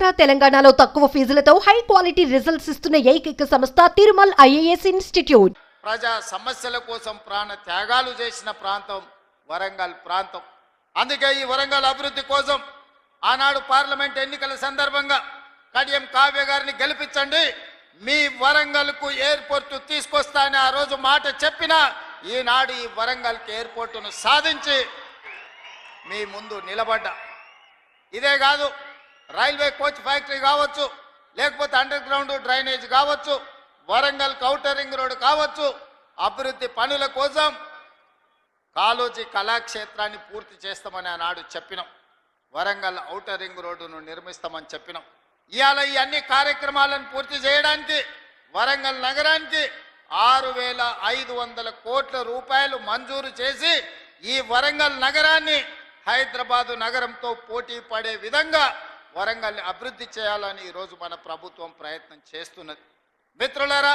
ఆంధ్ర తెలంగాణలో తక్కువ ఫీజులతో high quality results ఇస్తున్న ఏకైక సంస్థ తిరుమల్ ఐఏఎస్ ఇన్స్టిట్యూట్. ప్రజా సమస్యల కోసం ప్రాణ త్యాగాలు చేసిన ప్రాంతం వరంగల్ ప్రాంతం. అందుకే ఈ వరంగల్ అభివృద్ధి కోసం ఆనాడు పార్లమెంట్ ఎన్నికల సందర్భంగా కడియం కావ్య గారిని గెలిపించండి. మీ వరంగల్కు ఎయిర్పోర్టు తీసుకొస్తా అని ఆ రోజు మాట చెప్పిన ఈనాడు ఈ వరంగల్కి ఎయిర్పోర్టును సాధించి మీ ముందు నిలబడ్డా. ఇదే కాదు రైల్వే కోచ్ ఫ్యాక్టరీ కావచ్చు లేకపోతే అండర్ గ్రౌండ్ డ్రైనేజ్ కావచ్చు వరంగల్ కౌటరింగ్ రోడ్ కావచ్చు అభివృద్ధి పనుల కోసం కాలోజీ కళాక్షేత్రాన్ని పూర్తి చేస్తామని ఆనాడు చెప్పినాం. వరంగల్ ఔటర్ రింగ్ రోడ్డును నిర్మిస్తామని చెప్పినాం. ఇవాళ ఈ అన్ని కార్యక్రమాలను పూర్తి చేయడానికి వరంగల్ నగరానికి ఆరు వేల ఐదు వందల కోట్ల రూపాయలు మంజూరు చేసి ఈ వరంగల్ నగరాన్ని హైదరాబాదు నగరంతో పోటీ పడే విధంగా వరంగల్ని అభివృద్ధి చేయాలని ఈరోజు మన ప్రభుత్వం ప్రయత్నం చేస్తున్నది. మిత్రులారా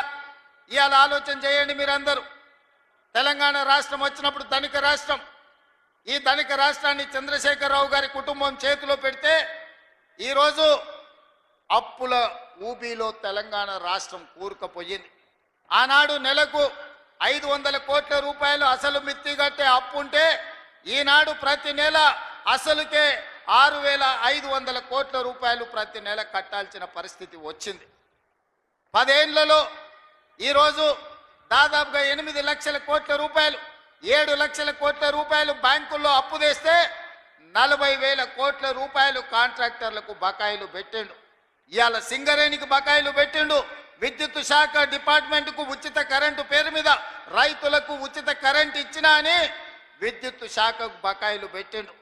ఇవాళ ఆలోచన చేయండి మీరందరూ. తెలంగాణ రాష్ట్రం వచ్చినప్పుడు ధనిక రాష్ట్రం. ఈ ధనిక రాష్ట్రాన్ని చంద్రశేఖరరావు గారి కుటుంబం చేతిలో పెడితే ఈరోజు అప్పుల ఊబీలో తెలంగాణ రాష్ట్రం కూరుకుపోయింది. ఆనాడు నెలకు ఐదు వందల కోట్ల రూపాయలు అసలు మిత్తి కట్టే అప్పు ఉంటే ఈనాడు ప్రతి నెల అసలుకే ఆరు వేల ఐదు వందల కోట్ల రూపాయలు ప్రతి నెల కట్టాల్సిన పరిస్థితి వచ్చింది. పదేళ్ళలో ఈరోజు దాదాపుగా ఎనిమిది లక్షల కోట్ల రూపాయలు ఏడు లక్షల కోట్ల రూపాయలు బ్యాంకుల్లో అప్పు తెస్తే నలభై వేల కోట్ల రూపాయలు కాంట్రాక్టర్లకు బకాయిలు పెట్టిండు. ఇవాళ సింగరేణికి బకాయిలు పెట్టిండు. విద్యుత్ శాఖ డిపార్ట్మెంట్కు ఉచిత కరెంటు పేరు మీద రైతులకు ఉచిత కరెంట్ ఇచ్చినా అని విద్యుత్ శాఖకు బకాయిలు పెట్టిండు.